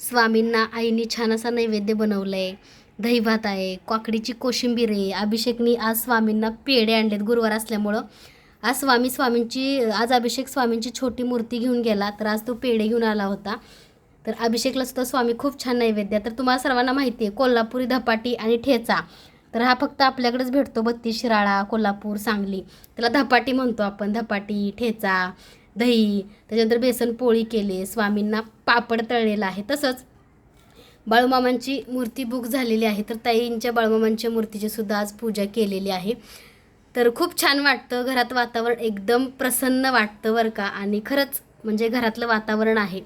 स्वामींना आईने छान असा नैवेद्य बनवलं आहे दहीभात आहे काकडीची कोशिंबीर आहे. अभिषेकनी आज स्वामींना पेढे आणलेत गुरुवार असल्यामुळं. आज स्वामी स्वामींची आज अभिषेक स्वामींची छोटी मूर्ती घेऊन गेला तर आज तो पेढे घेऊन आला होता. तर अभिषेकला सुद्धा स्वामी खूप छान नैवेद्य तर तुम्हाला सर्वांना माहिती आहे कोल्हापुरी धपाटी आणि ठेचा. तर हा फक्त आपल्याकडेच भेटतो बत्तीस शिराळा कोल्हापूर सांगली. त्याला धपाटी म्हणतो आपण धपाटी ठेचा. दही त्याच्यानंतर बेसन पोळी केले स्वामींना पापड तळलेला आहे तसंच बाळूमामांची मूर्ती बुक झालेली आहे तर ताईंच्या बाळूमामांच्या मूर्तीची सुद्धा आज पूजा केलेली आहे. तर खूप छान वाटतं घरात वातावरण एकदम प्रसन्न वाटतं बरं का आणि खरंच म्हणजे घरातलं वातावरण आहे.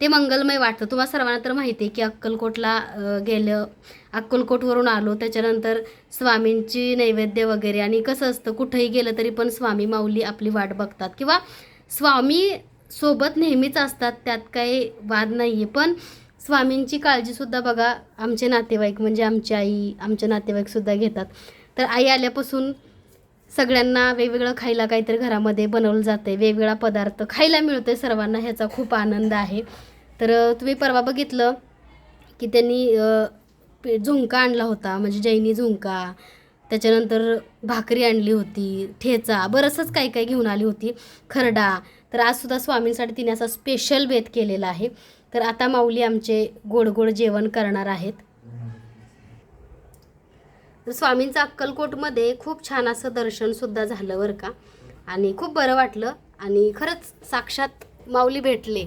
ते मंगलमय वाटतं. तुम्हाला सर्वांना तर माहिती आहे की अक्कलकोटला गेलं अक्कलकोटवरून आलो त्याच्यानंतर स्वामींची नैवेद्य वगैरे आणि कसं असतं कुठंही गेलं तरी पण स्वामी माऊली आपली वाट बघतात. किंवा स्वामी सोबत नेहमीच असतात त्यात काही वाद नाही आहे पण स्वामींची काळजीसुद्धा बघा आमचे नातेवाईक म्हणजे आमची आई आमचे नातेवाईकसुद्धा घेतात. तर आई आल्यापासून सगळ्यांना वेगवेगळं खायला काहीतरी घरामध्ये बनवलं जातं आहे वेगवेगळा पदार्थ खायला मिळतो आहे सर्वांना ह्याचा खूप आनंद आहे. तर तुम्ही परवा बघितलं की त्यांनी झुंका आणला होता म्हणजे जैनी झुंका त्याच्यानंतर भाकरी आणली होती ठेचा बरंचसंच काही काही घेऊन आली होती. खरडा. तर आजसुद्धा स्वामींसाठी तिने असा स्पेशल बेत केलेला आहे. तर आता माऊली आमचे गोड गोड जेवण करणार आहेत. तर स्वामींचं अक्कलकोटमध्ये खूप छान असं दर्शनसुद्धा झालं बरं का. आणि खूप बरं वाटलं. आणि खरंच साक्षात माऊली भेटले.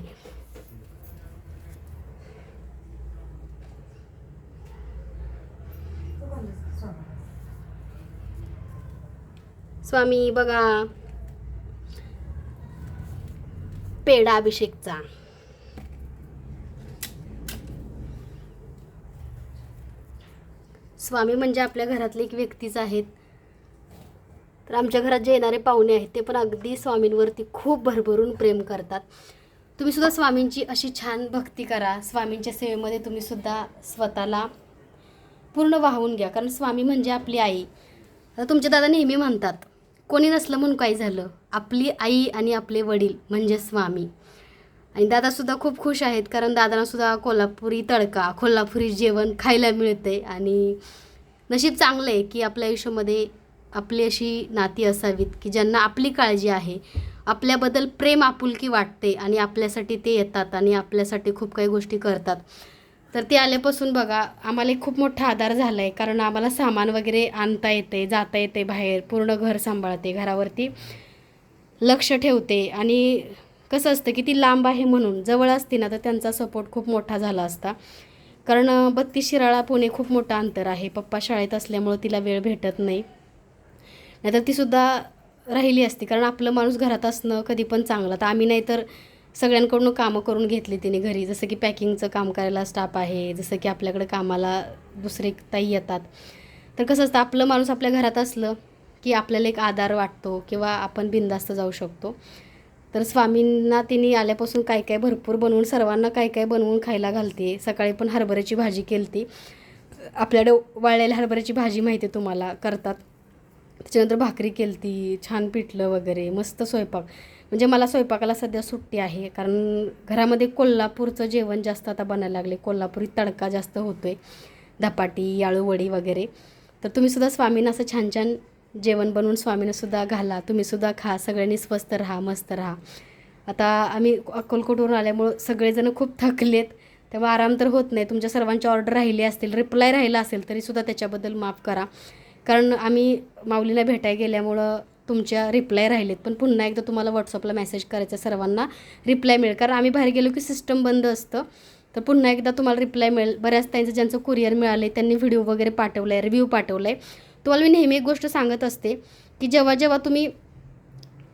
स्वामी बघा. पेढा अभिषेकचा स्वामी म्हणजे आपल्या घरातले एक व्यक्तीच आहेत. तर आमच्या घरात जे येणारे पाहुणे आहेत ते पण अगदी स्वामींवरती खूप भरभरून प्रेम करतात. तुम्ही सुद्धा स्वामींची अशी छान भक्ती करा. स्वामींच्या सेवेमध्ये तुम्ही सुद्धा स्वतःला पूर्ण वाहून घ्या. कारण स्वामी म्हणजे आपली आई. आता तुमचे दादा नेहमी म्हणतात कोणी नसलं म्हणून काय झालं? आपली आई आणि आपले वडील म्हणजे स्वामी. आणि दादासुद्धा खूप खुश आहेत कारण दादांनासुद्धा कोल्हापुरी तडका कोल्हापुरी जेवण खायला मिळते. आणि नशीब चांगलं आहे की आपल्या आयुष्यामध्ये आपली अशी नाती असावीत की ज्यांना आपली काळजी आहे आपल्याबद्दल प्रेम आपुलकी वाटते आणि आपल्यासाठी ते येतात आणि आपल्यासाठी खूप काही गोष्टी करतात. तर ते आल्यापासून बघा आम्हाला एक खूप मोठा आधार झाला आहे कारण आम्हाला सामान वगैरे आणता येते जाता येते बाहेर पूर्ण घर सांभाळते घरावरती लक्ष ठेवते. आणि कसं असतं की ती लांब आहे म्हणून जवळ असते ना तर त्यांचा सपोर्ट खूप मोठा झाला असता. कारण बत्तीस शिराळा पुणे खूप मोठं अंतर आहे. पप्पा शाळेत असल्यामुळं तिला वेळ भेटत नाही. नाहीतर तीसुद्धा राहिली असती. कारण आपलं माणूस घरात असणं कधी पण चांगलं. तर आम्ही नाही तर सगळ्यांकडून कामं करून घेतली तिने घरी. जसं की पॅकिंगचं काम करायला स्टाफ आहे जसं की आपल्याकडे कामाला दुसरे ताई येतात. तर कसं असतं आपलं माणूस आपल्या घरात असलं की आपल्याला एक आधार वाटतो किंवा आपण बिंदास्त जाऊ शकतो. तर स्वामींना तिने आल्यापासून काय काय भरपूर बनवून सर्वांना काय काय बनवून खायला घालते. सकाळी पण हरभऱ्याची भाजी केलती. आपल्याकडे वाळलेल्या हरभऱ्याची भाजी माहिती तुम्हाला करतात. त्याच्यानंतर भाकरी केलती छान पिठलं वगैरे मस्त स्वयंपाक. म्हणजे मला स्वयंपाकाला सध्या सुट्टी आहे कारण घरामध्ये कोल्हापूरचं जेवण जास्त आता बनायला लागले. कोल्हापुरी तडका जास्त होतो आहे धपाटी आळूवडी वगैरे. तर तुम्हीसुद्धा स्वामींना असं छान छान जेवण बनवून स्वामींनासुद्धा घाला. तुम्हीसुद्धा खा सगळ्यांनी स्वस्त राहा मस्त राहा. आता आम्ही अक्कलकोटवरून आल्यामुळं सगळेजण खूप थकलेत तेव्हा आराम तर होत नाही. तुमच्या सर्वांची ऑर्डर राहिली असतील रिप्लाय राहिला असेल तरीसुद्धा त्याच्याबद्दल माफ करा. कारण आम्ही माऊलीला भेटायला गेल्यामुळं तुमच्या रिप्लाय राहिलेत. पण पुन्हा एकदा तुम्हाला व्हॉट्सअपला मेसेज करायचा सर्वांना. रिप्लाय मिळेल. कारण आम्ही बाहेर गेलो की सिस्टम बंद असतं. तर पुन्हा एकदा तुम्हाला रिप्लाय मिळेल. बऱ्याच त्यांचं ज्यांचं कुरिअर मिळाले त्यांनी व्हिडिओ वगैरे पाठवला आहे रिव्ह्यू पाठवला आहे तुम्हाला मी नेहमी एक गोष्ट सांगत असते की जेव्हा जेव्हा तुम्ही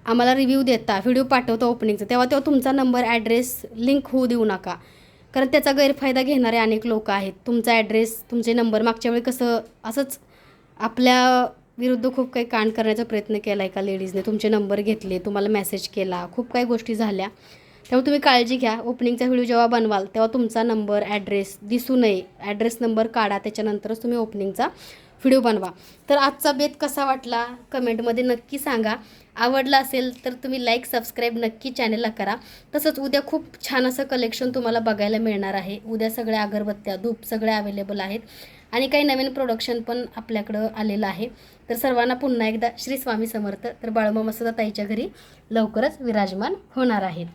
आम्हाला रिव्ह्यू देता व्हिडिओ पाठवता ओपनिंगचं तेव्हा तेव्हा तुमचा नंबर ॲड्रेस लिंक होऊ देऊ नका. कारण त्याचा गैरफायदा घेणारे अनेक लोक आहेत. तुमचा ॲड्रेस तुमचे नंबर मागच्या वेळी कसं असंच आपल्या विरुद्ध खूप काही कांड करण्याचा प्रयत्न केला एका लेडीजने. तुमचे नंबर घेतले तुम्हाला मेसेज केला खूप काही गोष्टी झाल्या. त्यामुळे तुम्ही काळजी घ्या. ओपनिंगचा व्हिडिओ जेव्हा बनवाल तेव्हा तुमचा नंबर ॲड्रेस दिसू नये. ॲड्रेस नंबर काढा त्याच्यानंतरच तुम्ही ओपनिंगचा व्हिडिओ बनवा. तर आजचा बेत कसा वाटला? कमेंटमध्ये नक्की सांगा. आवडला असेल तर तुम्ही लाईक सबस्क्राईब नक्की चॅनलला करा. तसंच उद्या खूप छान असं कलेक्शन तुम्हाला बघायला मिळणार आहे. उद्या सगळ्या अगरबत्त्या धूप सगळ्या अवेलेबल आहेत. आणि काही नवीन प्रोडक्शन पण आपल्याकडं आलेलं आहे. तर सर्वांना पुन्हा एकदा श्री स्वामी समर्थ. तर बाळमामा सुद्धा ताईच्या घरी लवकरच विराजमान होणार आहेत.